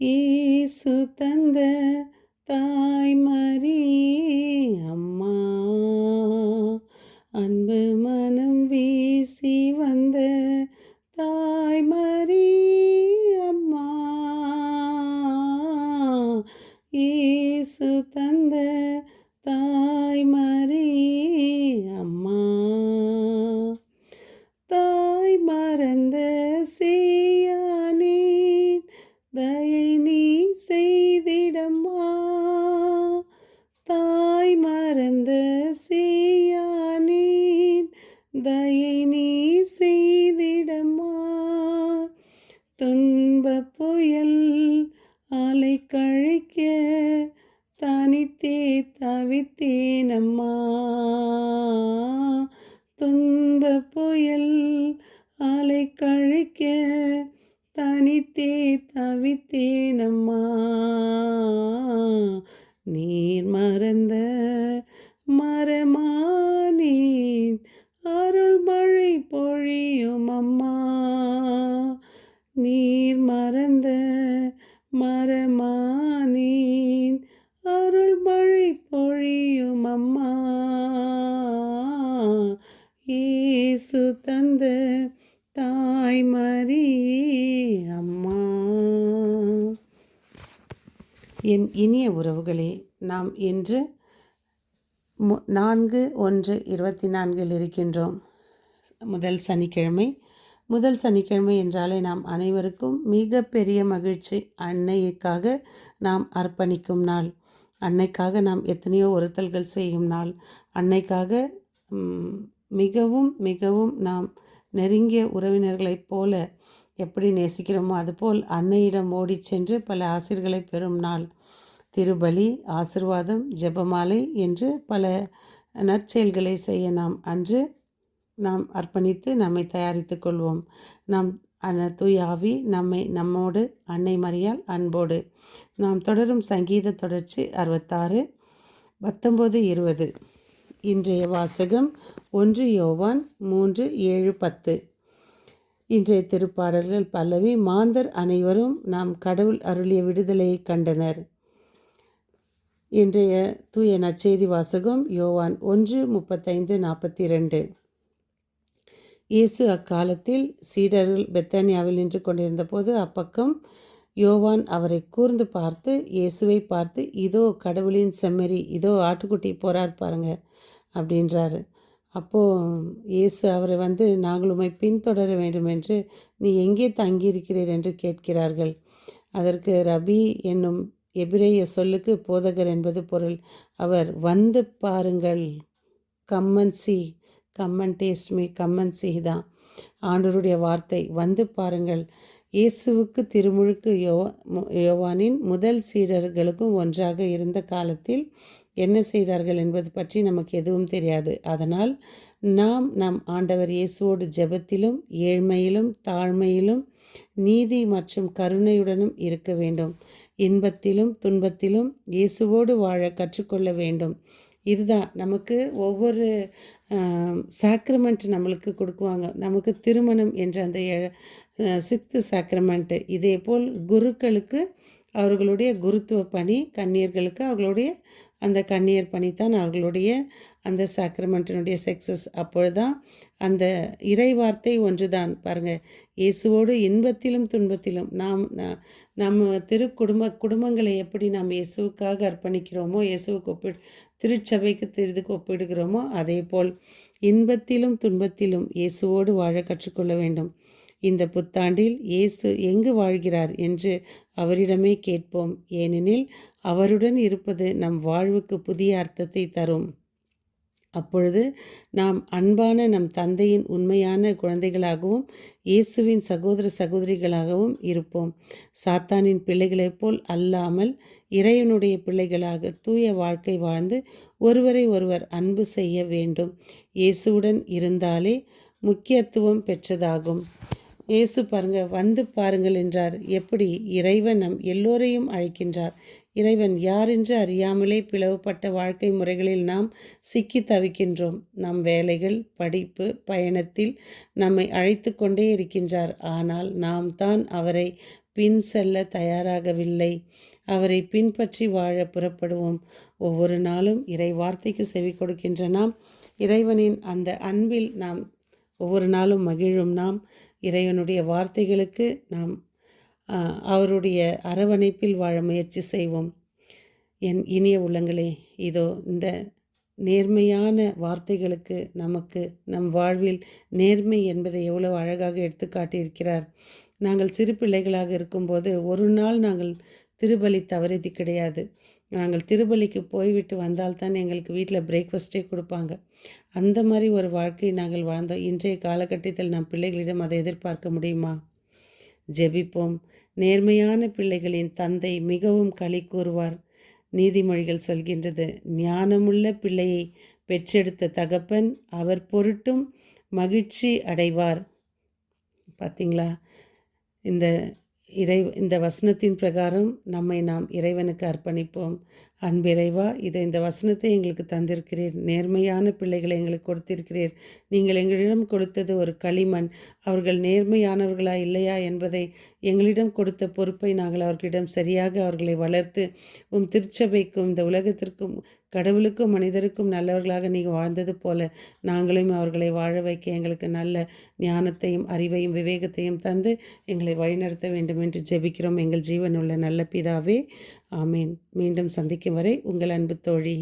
ஈசு தந்த தாய்மரி அம்மா அன்பு மனம் வீசி வந்த தாய்மரி அம்மா ஈசு தந்த தாய்மரி அம்மா தாய் மறந்து செய்யானேன் தயை நீ செய்திடமா? துன்ப புயல் ஆலை கழிக்க தனித்தே தவித்தேனம்மா? துன்ப புயல் ஆலை கழிக்க தனித்தே தவித்தேனம்மா? நீர் மறந்த மரமா பொழியும் அம்மா. நீர் மறந்த மரமானேன். அருள் மழை பொழியும் அம்மா. ஏசு தந்த தாய்மரி அம்மா. என் இனிய உறவுகளே நாம் இன்று மு நான்கு ஒன்று இருபத்தி நான்கில் இருக்கின்றோம். முதல் சனிக்கிழமை. முதல் சனிக்கிழமை என்றாலே நாம் அனைவருக்கும் மிக பெரிய மகிழ்ச்சி. அன்னைக்காக நாம் அர்ப்பணிக்கும் நாள். அன்னைக்காக நாம் எத்தனையோ ஒருத்தல்கள் செய்யும் நாள். அன்னைக்காக மிகவும் மிகவும் நாம் நெருங்கிய உறவினர்களைப் போல எப்படி நேசிக்கிறோமோ அதுபோல் அன்னையிடம் ஓடிச் சென்று பல ஆசிர்களை பெறும் நாள். திருபலி ஆசிர்வாதம் ஜெபமாலை என்று பல நற்செயல்களை செய்ய நாம் அன்று நாம் அர்ப்பணித்து நம்மை தயாரித்து கொள்வோம். நாம் அன தூயாவி நம்மை நம்மோடு அன்னை மறியால் அன்போடு. நாம் தொடரும் சங்கீத தொடர்ச்சி அறுபத்தாறு பத்தொம்போது இருபது. இன்றைய வாசகம் ஒன்று யோவான் மூன்று ஏழு பத்து. இன்றைய திருப்பாடல்கள் பல்லவி மாந்தர் அனைவரும் நாம் கடவுள் அருளிய விடுதலையை கண்டனர். இன்றைய தூய நற்செய்தி வாசகம் யோவான் ஒன்று முப்பத்தைந்து நாற்பத்தி ரெண்டு இயேசு அக்காலத்தில் சீடர்கள் பெத்தானியாவில் நின்று கொண்டிருந்த போது அப்பக்கம் யோவான் அவரை கூர்ந்து பார்த்து இயேசுவை பார்த்து இதோ கடவுளின் செம்மறி இதோ ஆட்டுக்குட்டி போறார் பாருங்க அப்படின்றாரு. அப்போது இயேசு அவரை வந்து நாங்கள் உம்மை பின்தொடர வேண்டும் என்று நீ எங்கே தங்கியிருக்கிறீர்? என்று கேட்கிறார்கள். அதற்கு ரபி என்னும் எபிரேய சொல்லுக்கு போதகர் என்பது பொருள். அவர் வந்து பாருங்கள் come and see come and taste me come and சிஹிதான் தான் ஆண்டவருடைய வார்த்தை வந்து பாருங்கள். இயேசுவுக்கு திருமுழுக்கு யோ யோவானின் முதல் சீடர்களுக்கும் ஒன்றாக இருந்த காலத்தில் என்ன செய்தார்கள் என்பது பற்றி நமக்கு எதுவும் தெரியாது. அதனால் நாம் நம் ஆண்டவர் இயேசுவோடு ஜெபத்திலும் ஏழ்மையிலும் தாழ்மையிலும் நீதி மற்றும் கருணையுடனும் இருக்க வேண்டும். இன்பத்திலும் துன்பத்திலும் இயேசுவோடு வாழ கற்றுக்கொள்ள வேண்டும். இதுதான். நமக்கு ஒவ்வொரு சாக்ரமெண்ட் நம்மளுக்கு கொடுக்குவாங்க. நமக்கு திருமணம் என்ற அந்த சிக்ஸ்த்து சாக்ரமெண்ட்டு இதே போல் குருக்களுக்கு அவர்களுடைய குருத்துவ பணி கன்னியர்களுக்கு அவர்களுடைய அந்த கன்னியர் பணி தான் அவர்களுடைய அந்த சாக்ரமெண்ட்டினுடைய சக்ஸஸ் அப்பொழுதுதான் அந்த இறை வார்த்தை ஒன்றுதான். பாருங்க இயேசுவோடு இன்பத்திலும் துன்பத்திலும் நாம் ந- நம்ம திரு குடும்ப குடும்பங்களை எப்படி நாம் இயேசுவுக்காக அர்ப்பணிக்கிறோமோ இயேசுவுக்கு ஒப்பிடு திருச்சபைக்கு திருதுக்கு ஒப்பிடுகிறோமோ அதே போல் இன்பத்திலும் துன்பத்திலும் இயேசுவோடு வாழ கற்றுக்கொள்ள வேண்டும். இந்த புத்தாண்டில் இயேசு எங்கு வாழ்கிறார் என்று அவரிடமே கேட்போம். ஏனெனில் அவருடன் இருப்பது நம் வாழ்வுக்கு புதிய அர்த்தத்தை தரும். அப்பொழுது நாம் அன்பான நம் தந்தையின் உண்மையான குழந்தைகளாகவும் இயேசுவின் சகோதர சகோதரிகளாகவும் இருப்போம். சாத்தானின் பிள்ளைகளைப் போல் அல்லாமல் இறைவனுடைய பிள்ளைகளாக தூய வாழ்க்கை வாழ்ந்து ஒருவரை ஒருவர் அன்பு செய்ய வேண்டும். இயேசுவுடன் இருந்தாலே முக்கியத்துவம் பெற்றதாகும். இயேசு பாருங்க வந்து பாருங்கள் என்றார். எப்படி? இறைவன் நம் எல்லோரையும் அழைக்கின்றார். இறைவன் யார் என்று அறியாமலே பிளவுபட்ட வாழ்க்கை முறைகளில் நாம் சிக்கி தவிக்கின்றோம். நம் வேலைகள் படிப்பு பயணத்தில் நம்மை அழைத்து கொண்டே இருக்கின்றார். ஆனால் நாம் தான் அவரை பின் செல்ல தயாராகவில்லை. அவரை பின்பற்றி வாழ புறப்படுவோம். ஒவ்வொரு நாளும் இறை வார்த்தைக்கு செவி கொடுக்கின்ற நாம் இறைவனின் அந்த அன்பில் நாம் ஒவ்வொரு நாளும் மகிழும். நாம் இறைவனுடைய வார்த்தைகளுக்கு நாம் அவருடைய அரவணைப்பில் வாழ முயற்சி செய்வோம். என் இனிய உள்ளங்களே இதோ இந்த நேர்மையான வார்த்தைகளுக்கு நமக்கு நம் வாழ்வில் நேர்மை என்பதை எவ்வளவு அழகாக எடுத்து காட்டியிருக்கிறார். நாங்கள் சிறு பிள்ளைகளாக இருக்கும்போது ஒரு நாள் நாங்கள் திருபலி தவறியது கிடையாது. நாங்கள் திருப்பலிக்கு போய்விட்டு வந்தால்தான் எங்களுக்கு வீட்டில் பிரேக்ஃபாஸ்ட்டே கொடுப்பாங்க. அந்த மாதிரி ஒரு வாழ்க்கை நாங்கள் வாழ்ந்தோம். இன்றைய காலகட்டத்தில் நம் பிள்ளைகளிடம் அதை எதிர்பார்க்க முடியுமா? ஜெபிப்போம். நேர்மையான பிள்ளைகளின் தந்தை மிகவும் களி கூறுவார். நீதிமொழிகள் சொல்கின்றது ஞானமுள்ள பிள்ளையை பெற்றெடுத்த தகப்பன் அவர் பொருட்டும் மகிழ்ச்சி அடைவார். பார்த்தீங்களா இந்த இறை இந்த வசனத்தின் பிரகாரம் நம்மை நாம் இறைவனுக்கு அர்ப்பணிப்போம். அன்பிறைவா இதை இந்த வசனத்தை எங்களுக்கு தந்திருக்கிறீர். நேர்மையான பிள்ளைகளை எங்களுக்கு கொடுத்திருக்கிறீர். நீங்கள் எங்களிடம் கொடுத்தது ஒரு களிமண். அவர்கள் நேர்மையானவர்களா இல்லையா என்பதை எங்களிடம் கொடுத்த பொறுப்பை நாங்கள் அவர்களிடம் சரியாக அவர்களை வளர்த்து உம் திருச்சபைக்கும் இந்த உலகத்திற்கும் கடவுளுக்கும் மனிதருக்கும் நல்லவர்களாக நீங்கள் வாழ்ந்தது போல நாங்களும் அவர்களை வாழ வைக்க எங்களுக்கு நல்ல ஞானத்தையும் அறிவையும் விவேகத்தையும் தந்து எங்களை வழிநடத்த வேண்டும் என்று ஜெபிக்கிறோம். எங்கள் ஜீவனுள்ள நல்ல பிதாவே. ஆமீன். மீண்டும் சந்திக்கும் வரை உங்கள் அன்பு தோழி.